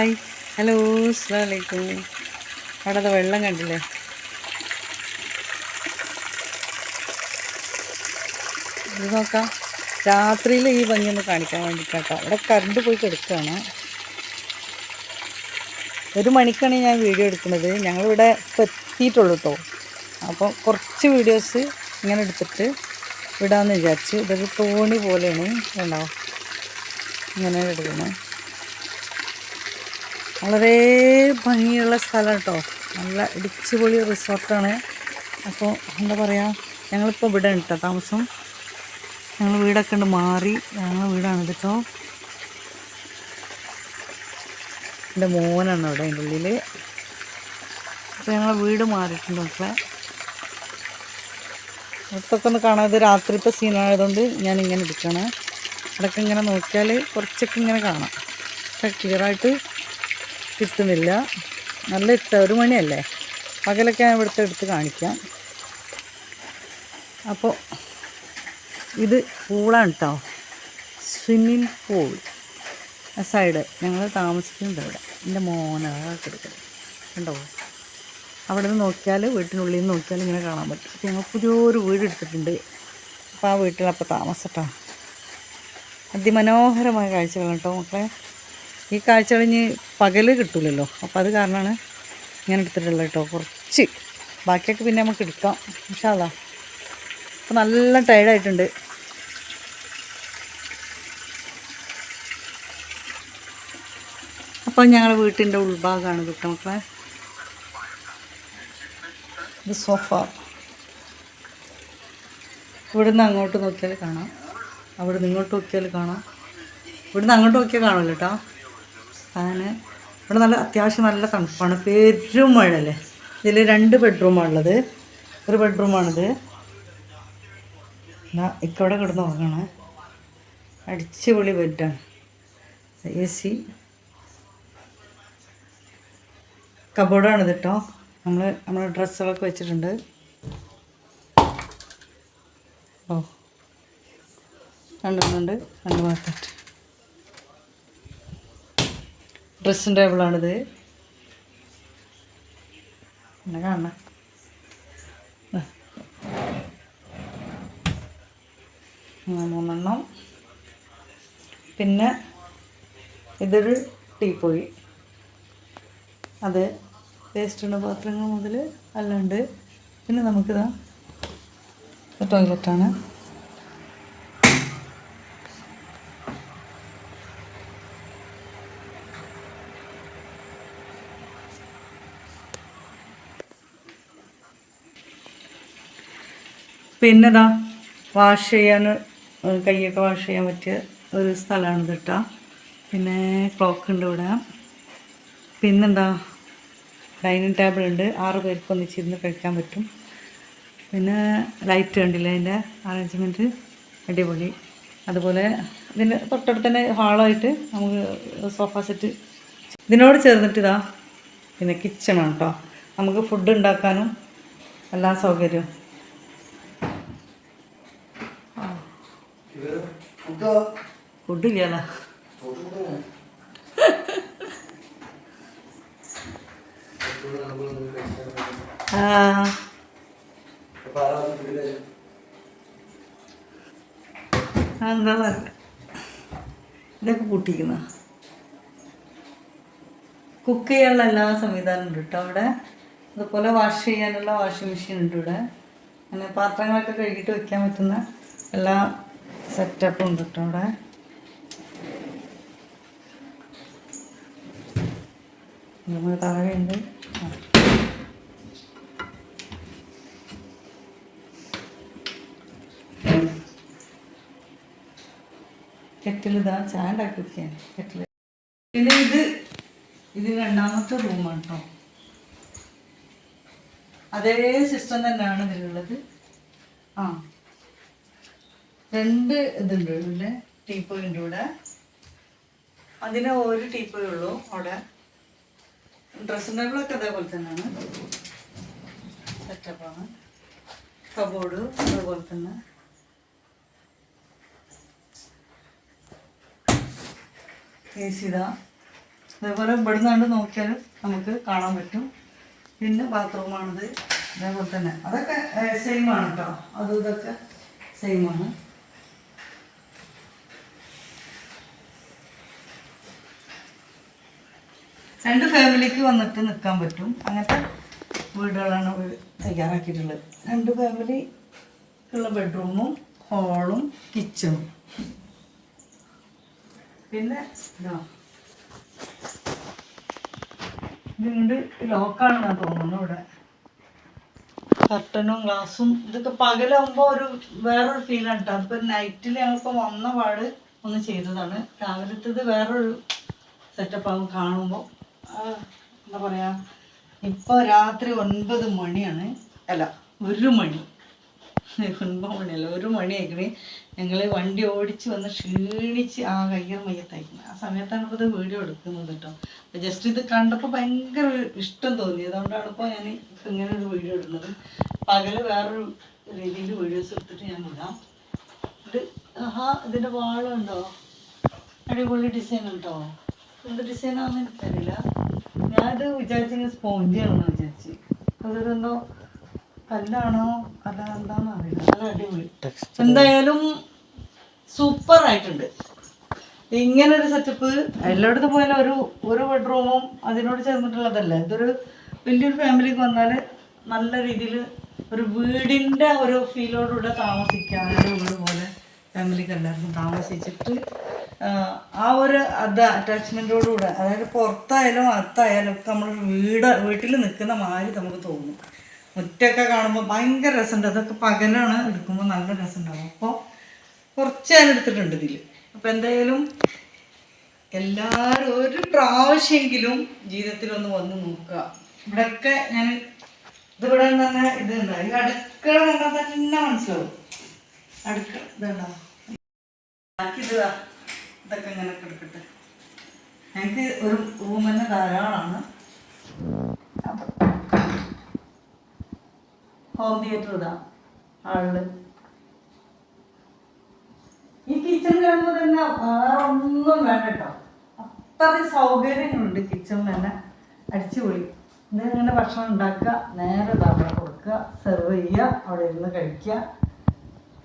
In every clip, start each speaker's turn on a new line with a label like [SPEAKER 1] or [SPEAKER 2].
[SPEAKER 1] Hi. Hello അസ്ലാമലൈക്കും അവിടെ അത് വെള്ളം കണ്ടില്ലേ? ഇത് നോക്കാം. രാത്രിയിൽ ഈ ഭംഗി ഒന്ന് കാണിക്കാൻ വേണ്ടിയിട്ടാട്ടോ അവിടെ കറണ്ട് പോയി കിടക്കുകയാണ്. ഒരു മണിക്കാണ് ഞാൻ വീഡിയോ എടുക്കുന്നത്. ഞങ്ങളിവിടെ ഇപ്പോൾ എത്തിയിട്ടുള്ളൂ കേട്ടോ അപ്പോൾ കുറച്ച് വീഡിയോസ് ഇങ്ങനെ എടുത്തിട്ട് വിടാമെന്ന് വിചാരിച്ചു. ഇതൊരു തോണി പോലെയാണ്. ഉണ്ടാവും ഇങ്ങനെ എടുക്കുന്നത്. വളരെ ഭംഗിയുള്ള സ്ഥലം കേട്ടോ. നല്ല ഇടിച്ചുപൊളി റിസോർട്ടാണ്. അപ്പോൾ എന്താ പറയുക ഞങ്ങളിപ്പോൾ ഇവിടെ കേട്ടോ താമസം. ഞങ്ങൾ വീടൊക്കെ ഉണ്ട് മാറി. ഞങ്ങൾ വീടാണ് കേട്ടോ. എന്റെ മോനാണ് അവിടെ അതിന്റെ ഉള്ളിൽ അപ്പോൾ ഞങ്ങൾ വീട് മാറിയിട്ടുണ്ട് മക്കളെ. അടുത്തൊക്കെ ഒന്ന് കാണാതെ രാത്രിത്തെ സീനായതുകൊണ്ട് ഞാൻ ഇങ്ങനെ എടുക്കണം അതൊക്കെ ഇങ്ങനെ നോക്കിയാൽ കുറച്ചൊക്കെ ഇങ്ങനെ കാണാം. ക്ലിയറായിട്ട് കിട്ടുന്നില്ല. നല്ല ഇട്ട ഒരു മണിയല്ലേ? പകലൊക്കെ ഞാൻ ഇവിടുത്തെ എടുത്ത് കാണിക്കാം. അപ്പോൾ ഇത് പൂളാണ് കേട്ടോ സ്വിമ്മിങ് പൂൾ. സൈഡ് ഞങ്ങൾ താമസിക്കുന്നുണ്ട് ഇവിടെ. എന്റെ മോനൊക്കെ എടുക്കുന്നത് കണ്ടോ? അവിടെ നിന്ന് നോക്കിയാൽ വീട്ടിനുള്ളിൽ നിന്ന് നോക്കിയാൽ ഇങ്ങനെ കാണാൻ പറ്റും. അപ്പോൾ ഞങ്ങൾ പുതിയൊരു വീട് എടുത്തിട്ടുണ്ട്. അപ്പോൾ ആ വീട്ടിലപ്പോൾ താമസട്ടോ അതിമനോഹരമായ കാഴ്ചകളാണ് കേട്ടോ മക്കളെ. ഈ കാഴ്ചകൾ ഇനി പകൽ കിട്ടൂലല്ലോ. അപ്പോൾ അത് കാരണമാണ് ഇങ്ങനെ എടുത്തിട്ടുള്ളത് കേട്ടോ. കുറച്ച്. ബാക്കിയൊക്കെ പിന്നെ നമുക്ക് എടുക്കാം. ഇൻഷാല്ലാ അപ്പോൾ നല്ല ടയർഡായിട്ടുണ്ട്. അപ്പോൾ ഞങ്ങളുടെ വീട്ടിന്റെ ഉൾഭാഗമാണ് കിട്ടും മക്കളെ. ഇത് സോഫ. ഇവിടുന്ന് അങ്ങോട്ട് നോക്കിയാൽ കാണാം. അവിടുന്ന് ഇങ്ങോട്ട് നോക്കിയാൽ കാണാം. ഇവിടുന്ന് അങ്ങോട്ട് നോക്കിയാൽ കാണുമല്ലോ കേട്ടോ അങ്ങനെ ഇവിടെ നല്ല അത്യാവശ്യം നല്ല തണുപ്പാണ്. പെരും മഴ അല്ലേ ഇതിൽ രണ്ട് ബെഡ്റൂമാണുള്ളത്. ഒരു ബെഡ്റൂമാണിത്. എന്നാ ഇക്കവിടെ കിടന്ന് ഉറങ്ങണം. അടിച്ചുപൊളി ബെഡാണ്. A C. കബോർഡാണിത് കേട്ടോ നമ്മൾ നമ്മൾ ഡ്രസ്സുകളൊക്കെ വെച്ചിട്ടുണ്ട്. ഓ. രണ്ടെണ്ണുണ്ട് രണ്ട് ഭാഗത്തായിട്ട്. ഡ്രസ്സിങ് ടേബിളാണിത് പിന്നെ കാണണം. മൂന്നെണ്ണം. പിന്നെ ഇതൊരു ടീപ്പോയി. അത് വേസ്റ്റുള്ള പാത്രങ്ങൾ മുതൽ അല്ലാണ്ട് പിന്നെ നമുക്കിതാ ടോയ്ലറ്റാണ് പിന്നെതാ വാഷ് ചെയ്യാൻ കൈയൊക്കെ വാഷ് ചെയ്യാൻ പറ്റിയ ഒരു സ്ഥലമാണ് ഇത് പിന്നെ ക്ലോക്ക് ഉണ്ട് ഇവിടെ. പിന്നെന്താ ഡൈനിങ് ടേബിൾ ഉണ്ട്. ആറ് പേർക്ക് ഒന്നിച്ചിരുന്ന് കഴിക്കാൻ പറ്റും. പിന്നെ ലൈറ്റ് കണ്ടില്ലേ അതിന്റെ അറേഞ്ച്മെന്റ്? അടിപൊളി. അതുപോലെ ഇതിന്റെ തൊട്ടടുത്ത് തന്നെ ഹാളായിട്ട് നമുക്ക് സോഫ സെറ്റ്. ഇതിനോട് ചേർന്നിട്ട് ഇതാ പിന്നെ കിച്ചണാണ് കേട്ടോ നമുക്ക് ഫുഡ് ഉണ്ടാക്കാനും എല്ലാ സൗകര്യവും. ഫുഡില്ലല്ലോ ആ. എന്താ ഇതൊക്കെ പൊട്ടിക്കുന്ന കുക്ക് ചെയ്യാനുള്ള എല്ലാ സംവിധാനം ഉണ്ട് കേട്ടോ അവിടെ. അതുപോലെ വാഷ് ചെയ്യാനുള്ള വാഷിംഗ് മെഷീൻ ഉണ്ട് ഇവിടെ. അങ്ങനെ പാത്രങ്ങളൊക്കെ കഴുകിയിട്ട് വെക്കാൻ പറ്റുന്ന എല്ലാ സെറ്റപ്പും ഉണ്ട് കേട്ടോ അവിടെ. താഴെയുണ്ട് കെറ്റിലിതാ ചായ ഉണ്ടാക്കി വെക്കുകയാണ് കെറ്റിൽ പിന്നെ ഇത് ഇത് രണ്ടാമത്തെ റൂമാണ് കേട്ടോ അതേ സിസ്റ്റം തന്നെയാണ് ഇതിലുള്ളത്. ആ. രണ്ട് ഇതുണ്ട് ഇവിടെ ടീപ്പോയിന്റെ കൂടെ. അതിന് ഒരു ടീപ്പോയേ ഉള്ളൂ അവിടെ. ഡ്രസ്സിംഗ് ടേബിളൊക്കെ അതേപോലെ തന്നെയാണ്. സെറ്റപ്പാണ് കബോർഡ് അതേപോലെ തന്നെ. എ സി ഇതാ. അതേപോലെ ഇവിടെ നിന്നാണ്ട് നോക്കിയാൽ നമുക്ക് കാണാൻ പറ്റും. പിന്നെ ബാത്റൂമാണിത് അതേപോലെ തന്നെ. അതൊക്കെ സെയിം ആണ് കേട്ടോ അതും ഇതൊക്കെ സെയിം രണ്ട് ഫാമിലിക്ക് വന്നിട്ട് നിൽക്കാൻ പറ്റും. അങ്ങനത്തെ വീടുകളാണ് തയ്യാറാക്കിയിട്ടുള്ളത്. രണ്ട് ഫാമിലി ഉള്ള ബെഡ്റൂമും ഹോളും കിച്ചണും. പിന്നെ ഇതാ. ഇതിങ്ങോട്ട് ലോക്കാണെന്നാണ് തോന്നുന്നു ഇവിടെ. കർട്ടനും ഗ്ലാസും ഇതൊക്കെ പകലാകുമ്പോൾ ഒരു വേറൊരു ഫീലാണ് കേട്ടോ അതിപ്പോൾ നൈറ്റിൽ ഞങ്ങളിപ്പോൾ വന്ന പാട് ഒന്ന് ചെയ്തതാണ്. രാവിലത്തേത് വേറൊരു സെറ്റപ്പ് ആകും കാണുമ്പോൾ എന്താ പറയാ ഇപ്പൊ രാത്രി ഒൻപത് മണിയാണ്. അല്ല ഒരു മണി. ഒൻപത് മണിയല്ല ഒരു മണി ആയിക്കണേ ഞങ്ങൾ വണ്ടി ഓടിച്ച് വന്ന് ക്ഷീണിച്ച് ആ കയ്യർ മയ്യത്തായിരിക്കുന്നത് ആ സമയത്താണ് ഇപ്പൊ ഇത് വീഡിയോ എടുക്കുന്നത് കേട്ടോ ജസ്റ്റ് ഇത് കണ്ടപ്പോൾ ഭയങ്കര ഇഷ്ടം തോന്നി. അതുകൊണ്ടാണ് ഇപ്പൊ ഞാൻ ഇങ്ങനെ ഒരു വീഡിയോ ഇടുന്നത്. പകൽ വേറൊരു രീതിയിൽ വീഡിയോസ് എടുത്തിട്ട് ഞാൻ ഇടാം. ഇത് ആഹാ ഇതിന്റെ വാളുണ്ടോ? അടിപൊളി ഡിസൈൻ ഉണ്ടോ? എന്ത് ഡിസൈനാണെന്ന് എനിക്കറിയില്ല. ഞാനത് വിചാരിച്ചെങ്കിൽ സ്പോഞ്ചാണെന്ന് വിചാരിച്ച്. അതൊരെന്തോ കല്ലാണോ? അല്ല എന്താണെന്ന് അറിയില്ല. നല്ല അടിപൊളി. എന്തായാലും സൂപ്പർ ആയിട്ടുണ്ട്. ഇങ്ങനെ ഒരു സെറ്റപ്പ് എല്ലായിടത്തും പോയാലും ഒരു ഒരു ബെഡ്റൂമും അതിനോട് ചേർന്നിട്ടുള്ളതല്ല. ഇതൊരു വലിയൊരു ഫാമിലിക്ക് വന്നാൽ നല്ല രീതിയിൽ ഒരു വീടിന്റെ ഒരു ഫീലോടുകൂടെ താമസിക്കാൻ ഒരു വീട് പോലെ ഫാമിലിക്ക് എല്ലാവർക്കും താമസിച്ചിട്ട് ആ ഒരു അത് അറ്റാച്ച്മെന്റോടുകൂടെ അതായത് പുറത്തായാലും അകത്തായാലും ഒക്കെ നമ്മൾ വീട് വീട്ടിൽ നിൽക്കുന്ന മാതിരി നമുക്ക് തോന്നും. മുറ്റൊക്കെ കാണുമ്പോൾ ഭയങ്കര രസമുണ്ട്. അതൊക്കെ പകലാണ് എടുക്കുമ്പോൾ നല്ല രസമുണ്ടാവും. അപ്പോൾ കുറച്ച് ഞാൻ എടുത്തിട്ടുണ്ട് ഇതിൽ അപ്പോൾ എന്തായാലും എല്ലാവരും ഒരു പ്രാവശ്യമെങ്കിലും ജീവിതത്തിൽ ഒന്ന് വന്ന് നോക്കുക. ഇവിടെയൊക്കെ ഞാൻ ഇതിവിടെ തന്നെ ഇത് ഉണ്ടോ ഈ അടുക്കള കണ്ടാൽ തന്നെ മനസ്സിലാവും. അടുക്കള ഇതുണ്ടാവും ഇത്. ഇതൊക്കെ ഇങ്ങനെ കിടക്കട്ടെ. ഞങ്ങൾക്ക് ഒരു റൂം തന്നെ ധാരാളമാണ് ഹോം തിയേറ്റർ ഇതാ ഹാളിൽ ഈ കിച്ചൺ കാണുമ്പോൾ തന്നെ വേറെ ഒന്നും വേണ്ട കേട്ടോ. അത്രയും സൗകര്യങ്ങളുണ്ട് കിച്ചണിൽ തന്നെ. അടിച്ചുപൊളി ഇത് ഇങ്ങനെ ഭക്ഷണം ഉണ്ടാക്കുക നേരെ അവിടെ കൊടുക്കുക സെർവ് ചെയ്യുക അവിടെ ഇരുന്ന് കഴിക്കുക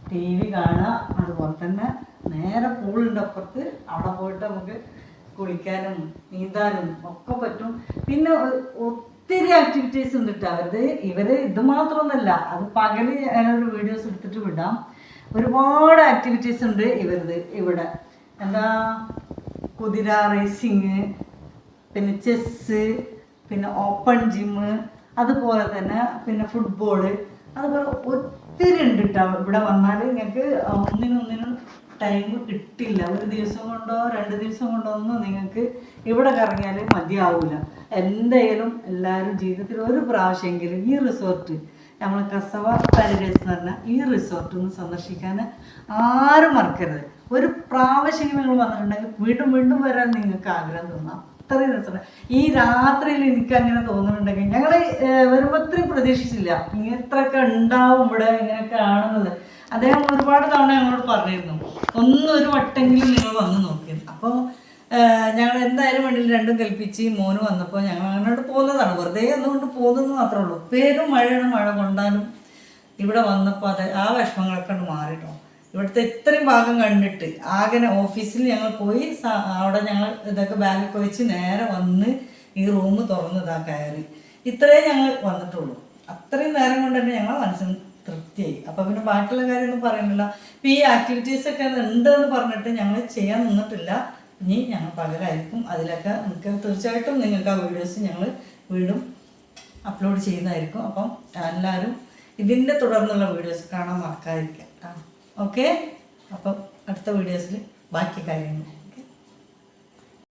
[SPEAKER 1] ടി വി കാണുക അതുപോലെ തന്നെ നേരെ പൂളുണ്ട് അപ്പുറത്ത് അവിടെ പോയിട്ട് നമുക്ക് കുളിക്കാനും നീന്താനും ഒക്കെ പറ്റും. പിന്നെ ഒത്തിരി ആക്ടിവിറ്റീസ് ഉണ്ട് കേട്ടോ അവരുടെ ഇവർ ഇത് മാത്രമൊന്നുമല്ല അത് പകൽ ഞാനൊരു വീഡിയോസ് എടുത്തിട്ട് വിടാം. ഒരുപാട് ആക്ടിവിറ്റീസ് ഉണ്ട് ഇവരത് ഇവിടെ. എന്താ? കുതിര റേസിങ് പിന്നെ ചെസ് പിന്നെ ഓപ്പൺ ജിമ്മ് അതുപോലെ തന്നെ പിന്നെ ഫുട്ബോൾ അതുപോലെ ഒത്തിരി ഉണ്ട് കേട്ടോ ഇവിടെ വന്നാൽ നിങ്ങൾക്ക് ഒന്നിനൊന്നിനും ടൈം കിട്ടില്ല. ഒരു ദിവസം കൊണ്ടോ രണ്ട് ദിവസം കൊണ്ടോ ഒന്നും നിങ്ങൾക്ക് ഇവിടെ കറങ്ങിയാൽ മതിയാവില്ല എന്തായാലും എല്ലാവരും ജീവിതത്തിൽ ഒരു പ്രാവശ്യമെങ്കിലും ഈ റിസോർട്ട് നമ്മൾ കസവ പാരഡൈസ് എന്ന് പറഞ്ഞാൽ ഈ റിസോർട്ട് ഒന്ന് സന്ദർശിക്കാൻ ആരും മറക്കരുത്. ഒരു പ്രാവശ്യം നിങ്ങൾ വന്നിട്ടുണ്ടെങ്കിൽ വീണ്ടും വീണ്ടും വരാൻ നിങ്ങൾക്ക് ആഗ്രഹം തോന്നാം. അത്രയും രസമാണ് ഈ രാത്രിയിൽ എനിക്ക് അങ്ങനെ തോന്നുന്നുണ്ടെങ്കിൽ ഞങ്ങൾ വരുമ്പോൾ അത്രയും പ്രതീക്ഷിച്ചില്ല. ഇത്രയൊക്കെ ഉണ്ടാവും ഇവിടെ ഇങ്ങനെയൊക്കെ ആണെന്നത് അദ്ദേഹം ഒരുപാട് തവണ ഞങ്ങളോട് പറഞ്ഞിരുന്നു. ഒന്നും ഒരു വട്ടെങ്കിലും നിങ്ങൾ വന്ന് നോക്കിയത്. അപ്പോൾ ഞങ്ങൾ എന്തായാലും വേണ്ടിയിൽ രണ്ടും കൽപ്പിച്ച് മോന് വന്നപ്പോൾ ഞങ്ങൾ അങ്ങോട്ട് പോകുന്നതാണ്. വെറുതെ ഒന്നുകൊണ്ട് പോകുന്നതെന്ന് മാത്രമേ ഉള്ളൂ. പേരും മഴയാണ് മഴ കൊണ്ടാലും ഇവിടെ വന്നപ്പോൾ അത് ആ വിഷമങ്ങളൊക്കെ മാറിട്ടോ. ഇവിടുത്തെ ഇത്രയും ഭാഗം കണ്ടിട്ട് ആകെ ഓഫീസിൽ ഞങ്ങൾ പോയി അവിടെ ഞങ്ങൾ ഇതൊക്കെ ബാഗൊക്കെ വെച്ച് നേരെ വന്ന് ഈ റൂം തുറന്നതാ കയറി. ഇത്രയേ ഞങ്ങൾ വന്നിട്ടുള്ളൂ. അത്രയും നേരം കൊണ്ട് തന്നെ ഞങ്ങൾ മനസ്സിന് തൃപ്തിയായി. അപ്പോൾ പിന്നെ ബാക്കിയുള്ള കാര്യമൊന്നും പറയുന്നില്ല ഇപ്പൊ ഈ ആക്ടിവിറ്റീസ് ഒക്കെ ഉണ്ട് എന്ന് പറഞ്ഞിട്ട് ഞങ്ങൾ ചെയ്യാൻ നിന്നിട്ടില്ല. ഇനി ഞങ്ങൾ പകരായിരിക്കും. അതിലൊക്കെ നിങ്ങൾക്ക് തീർച്ചയായിട്ടും നിങ്ങൾക്ക് ആ വീഡിയോസ് ഞങ്ങൾ വീണ്ടും അപ്ലോഡ് ചെയ്യുന്നതായിരിക്കും. അപ്പം എല്ലാവരും ഇതിന്റെ തുടർന്നുള്ള വീഡിയോസ് കാണാൻ മറക്കാതിരിക്കുക. ഓക്കെ അപ്പം അടുത്ത വീഡിയോസിൽ ബാക്കി കാര്യങ്ങൾ.